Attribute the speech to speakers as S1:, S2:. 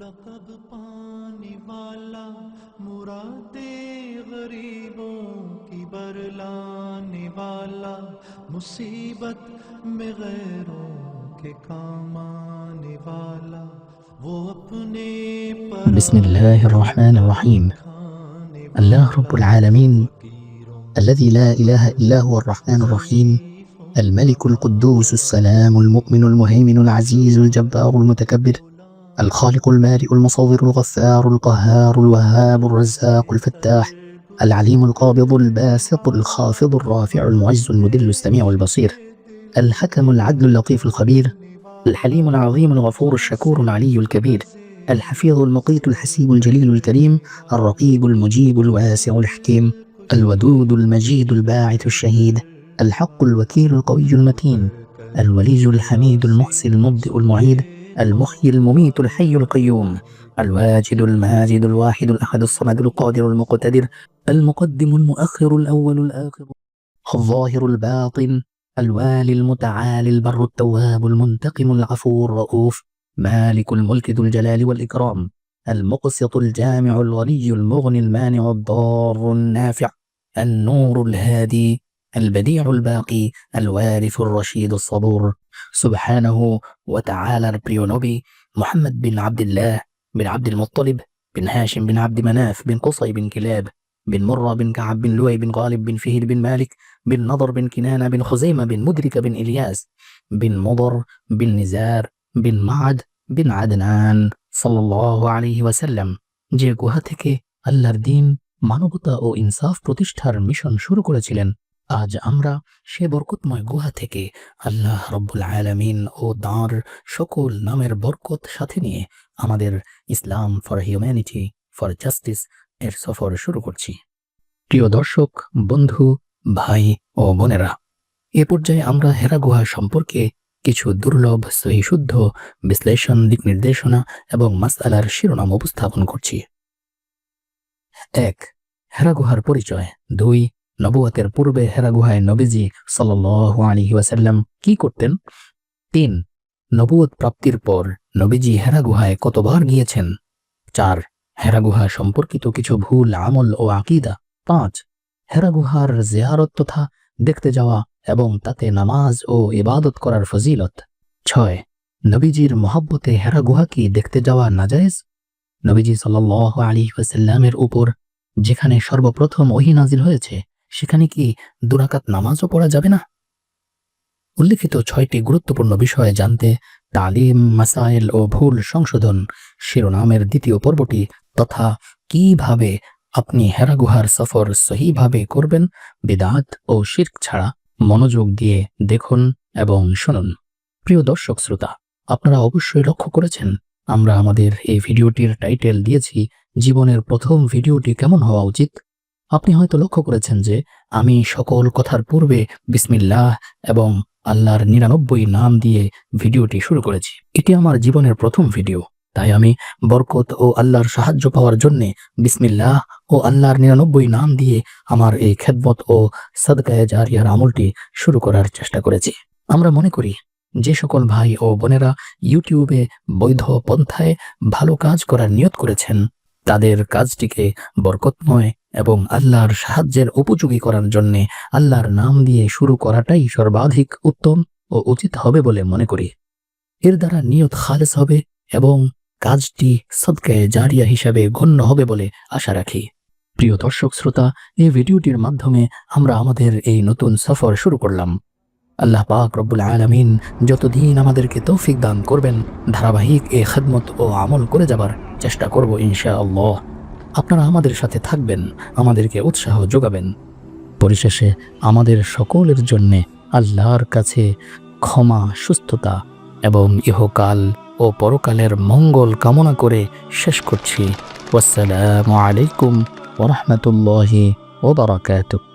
S1: लकब पाने वाला मुरादे गरीबों की बरलाने वाला मुसीबत में गैरों के काम आने वाला वो अपने पर
S2: بسم الله الرحمن الرحيم الله رب العالمين الذي لا إله إلا هو الرحمن الرحيم الملك القدوس السلام المؤمن المهيمن العزيز الجبار المتكبر الخالق البارئ المصور الغفار القهار الوهاب الرزاق الفتاح العليم القابض الباسط الخافض الرافع المعز المذل السميع البصير الحكم العدل اللطيف الخبير الحليم العظيم الغفور الشكور العلي الكبير الحفيظ المقيت الحسيب الجليل الكريم الرقيب المجيب الواسع الحكيم الودود المجيد الباعث الشهيد الحق الوكيل القوي المتين الولي الحميد المحسن المبدئ المعيد المحيي المميت الحي القيوم الواجد الماجد الواحد الأحد الصمد القادر المقتدر المقدم المؤخر الأول الآخر الظاهر الباطن الوالي المتعالي البر التواب المنتقم العفو الرؤوف مالك الملك ذو الجلال والإكرام المقسط الجامع الغني المغني المانع الضار النافع النور الهادي البديع الباقي الوارث الرشيد الصبور سبحانه وتعالى প্রিয় নবী محمد بن عبد الله بن عبد المطلب بن هاشم بن عبد مناف بن قصي بن كلاب بن مرة بن كعب بن لؤي بن غالب بن فهد بن مالك بن نضر بن كنانة بن خزيمة بن مدرك بن إلياس بن مضر بن نزار بن معد বিন আদনান সাল্লাহ আলহি ওয়াসাল্লাম যে গুহা থেকে আল্লাহর দিন মানবতা ও ইনসাফ প্রতিষ্ঠার মিশন শুরু করেছিলেন আজ আমরা সে বরকতময় গুহা থেকে আল্লাহ রব্বুল আলামিন ও তাঁর সকল নামের বরকত সাথে নিয়ে আমাদের Islam for humanity, for justice এর সফর শুরু করছি। প্রিয় দর্শক, বন্ধু, ভাই ও বোনেরা, এ পর্যায়ে আমরা হেরা গুহা সম্পর্কে কিছু দুর্লভ সহিশুদ্ধ বিশ্লেষণ, দিক নির্দেশনা এবং মাসআলার শিরোনাম উপস্থাপন করছি। এক, হেরা গুহার পরিচয়। দুই নবুয়াতের পূর্বে হেরা গুহায় নবীজি সাল আলী ওয়াসাল্লাম কি করতেন? তিন নবুয়ত প্রাপ্তির পর নবীজি হেরা গুহায় কতবার গিয়েছেন? চার, হেরা গুহা সম্পর্কিত কিছু ভুল আমল ও আকিদা। পাঁচ, হেরা গুহার জেয়ারত তথা দেখতে যাওয়া এবং তাতে নামাজ ও ইবাদত করার ফজিলত। ছয়, নবীজির মহাব্বতে হেরা গুহা কি দেখতে যাওয়া নাজায়েজ? নবীজি সাল আলী ওয়াসাল্লামের উপর যেখানে সর্বপ্রথম ওহি নাজিল হয়েছে সেখানে কি দুরাকাত নামাজও পড়া যাবে না? উল্লিখিত ছয়টি গুরুত্বপূর্ণ বিষয়ে জানতে তালিম মাসাইল ও ভুল সংশোধন শিরোনামের দ্বিতীয় পর্বটি তথা কীভাবে আপনি হেরা গুহার সফর সহিভাবে করবেন, বিদাত ও শির্ক ছাড়া মনোযোগ দিয়ে দেখুন এবং শুনুন। প্রিয় দর্শক শ্রোতা, আপনারা অবশ্যই লক্ষ্য করেছেন, আমরা আমাদের এই ভিডিওটির টাইটেল দিয়েছি, জীবনের প্রথম ভিডিওটি কেমন হওয়া উচিত? আপনি হয়তো লক্ষ্য করেছেন যে আমি সকল কথার পূর্বে বিসমিল্লাহ এবং আল্লাহর নিরানব্বই নাম দিয়ে ভিডিওটি শুরু করেছি। এটি আমার জীবনের প্রথম ভিডিও। তাই আমি বরকত ও আল্লাহর সাহায্য পাওয়ার জন্যে বিসমিল্লাহ ও আল্লাহর নিরানব্বই নাম দিয়ে আমার এই খেদমত ও সদকায় জারিয়ার আমলটি শুরু করার চেষ্টা করেছি। আমরা মনে করি, যে সকল ভাই ও বোনেরা ইউটিউবে বৈধ পন্থায় ভালো কাজ করার নিয়ত করেছেন তাদের কাজটিকে বরকতময় এবং আল্লাহর সাহায্যের উপযোগী করার জন্য আল্লাহর নাম দিয়ে শুরু করাটাই সর্বাধিক উত্তম ও উচিত হবে বলে মনে করি। এর দ্বারা নিয়ত খালেস হবে এবং কাজটি সদকায় জারিয়া হিসাবে গণ্য হবে বলে আশা রাখি। প্রিয় দর্শক শ্রোতা, এই ভিডিওটির মাধ্যমে আমরা আমাদের এই নতুন সফর শুরু করলাম। আল্লাহ পাক রব্বুল আলমিন যতদিন আমাদেরকে তৌফিক দান করবেন, ধারাবাহিক এই খেদমত ও আমল করে যাবার চেষ্টা করব ইনশা আল্লাহ আপনারা আমাদের সাথে থাকবেন, আমাদেরকে উৎসাহ যোগাবেন। পরিশেষে আমাদের সকলের জন্যে আল্লাহর কাছে ক্ষমা, সুস্থতা এবং ইহকাল ও পরকালের মঙ্গল কামনা করে শেষ করছি। ওয়াসসালামু আলাইকুম ওরহমতুল্লাহি ওবরাকাতুহ